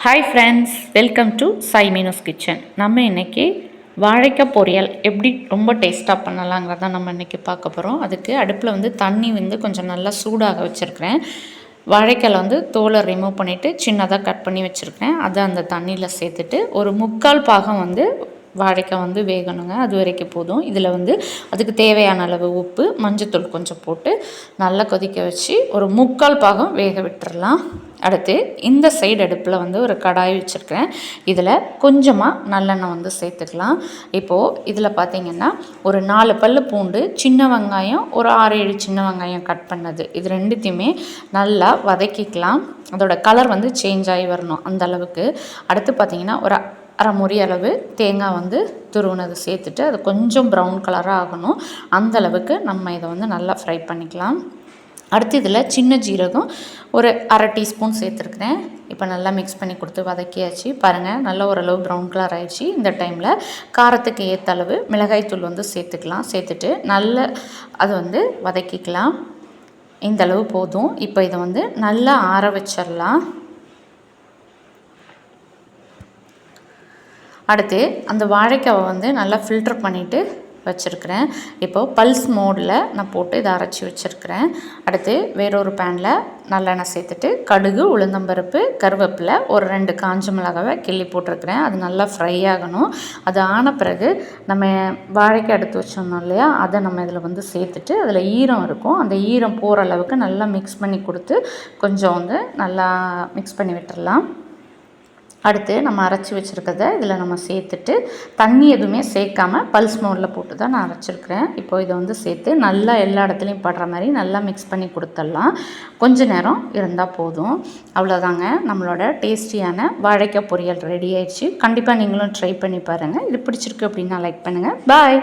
Hi friends welcome to Sai மீனோஸ் kitchen நம்ம இன்றைக்கி வாழைக்காய் பொரியல் எப்படி ரொம்ப டேஸ்ட்டாக பண்ணலாங்கிறத நம்ம இன்றைக்கி பார்க்க போகிறோம் அதுக்கு அடுப்பில் வந்து தண்ணி வந்து கொஞ்சம் நல்லா சூடாக வச்சுருக்கிறேன். வாழைக்காயில் வந்து தோலை ரிமூவ் பண்ணிவிட்டு சின்னதாக கட் பண்ணி வச்சுருக்கேன் அதை அந்த தண்ணியில் சேர்த்துட்டு ஒரு முக்கால் பாகம் வந்து வாழைக்காய் வந்து வேகணுங்க. அது வரைக்கும் போதும். இதில் வந்து அதுக்கு தேவையான அளவு உப்பு மஞ்சத்தூள் கொஞ்சம் போட்டு நல்லா கொதிக்க வச்சு ஒரு முக்கால் பாகம் வேக விட்டுறலாம். அடுத்து இந்த சைடு அடுப்பில் வந்து ஒரு கடாய் வச்சுருக்கிறேன். இதில் கொஞ்சமாக நல்லெண்ணெய் வந்து சேர்த்துக்கலாம். இப்போது இதில் பார்த்திங்கன்னா ஒரு நாலு பல் பூண்டு சின்ன வெங்காயம் ஒரு ஆறு ஏழு சின்ன வெங்காயம் கட் பண்ணது. இது ரெண்டுத்தையுமே நல்லா வதக்கிக்கலாம். அதோட கலர் வந்து சேஞ்ச் ஆகி வரணும் அந்த அளவுக்கு. அடுத்து பார்த்திங்கன்னா ஒரு அரை முறி அளவு தேங்காய் வந்து துருவினது சேர்த்துட்டு அது கொஞ்சம் ப்ரௌன் கலராக ஆகணும். அந்த அளவுக்கு நம்ம இதை வந்து நல்லா ஃப்ரை பண்ணிக்கலாம். அடுத்து இதில் சின்ன ஜீரகம் ஒரு அரை டீஸ்பூன் சேர்த்துருக்குறேன். இப்போ நல்லா மிக்ஸ் பண்ணி கொடுத்து வதக்கியாச்சு. பாருங்கள் நல்ல ஓரளவு ப்ரௌன் கலர் ஆயிடுச்சு. இந்த டைமில் காரத்துக்கு ஏற்ற அளவு மிளகாய்த்தூள் வந்து சேர்த்துக்கலாம். சேர்த்துட்டு நல்ல அது வந்து வதக்கிக்கலாம். இந்த அளவு போதும். இப்போ இதை வந்து நல்லா ஆற வச்சிடலாம். அடுத்து அந்த வாழைக்காவை வந்து நல்லா ஃபில்டர் பண்ணிவிட்டு வச்சுருக்கிறேன். இப்போது பல்ஸ் மோடில் நான் போட்டு இதை அரைச்சி வச்சுருக்கிறேன். அடுத்து வேறொரு பேனில் நல்லெண்ணெய் சேர்த்துட்டு கடுகு உளுந்தம்பருப்பு கருவேப்பிலை ஒரு ரெண்டு காஞ்ச மிளகாவை கிள்ளி போட்டிருக்கிறேன். அது நல்லா ஃப்ரை ஆகணும். அது ஆன பிறகு நம்ம வாழைக்காய் எடுத்து வச்சோம்னோம் இல்லையா அதை நம்ம இதில் வந்து சேர்த்துட்டு அதில் ஈரம் இருக்கும். அந்த ஈரம் போகிற அளவுக்கு நல்லா மிக்ஸ் பண்ணி கொடுத்து கொஞ்சம் வந்து நல்லா மிக்ஸ் பண்ணி விட்டுடலாம் அடுத்து நம்ம அரைச்சி வச்சுருக்கத இதில் நம்ம சேர்த்துட்டு தண்ணி எதுவுமே சேர்க்காம பல்ஸ் மோடில் போட்டு தான் நான் அரைச்சிருக்கிறேன். இப்போ இதை வந்து சேர்த்து நல்லா எல்லா இடத்துலையும் படுற மாதிரி நல்லா மிக்ஸ் பண்ணி கொடுத்துடலாம். கொஞ்ச நேரம் இருந்தால் போதும். அவ்வளோதாங்க நம்மளோட டேஸ்டியான வாழைக்காய் பொரியல் ரெடி ஆயிடுச்சு. கண்டிப்பாக நீங்களும் ட்ரை பண்ணி பாருங்கள் இது பிடிச்சிருக்கு அப்படின்னா லைக் பண்ணுங்கள் பாய்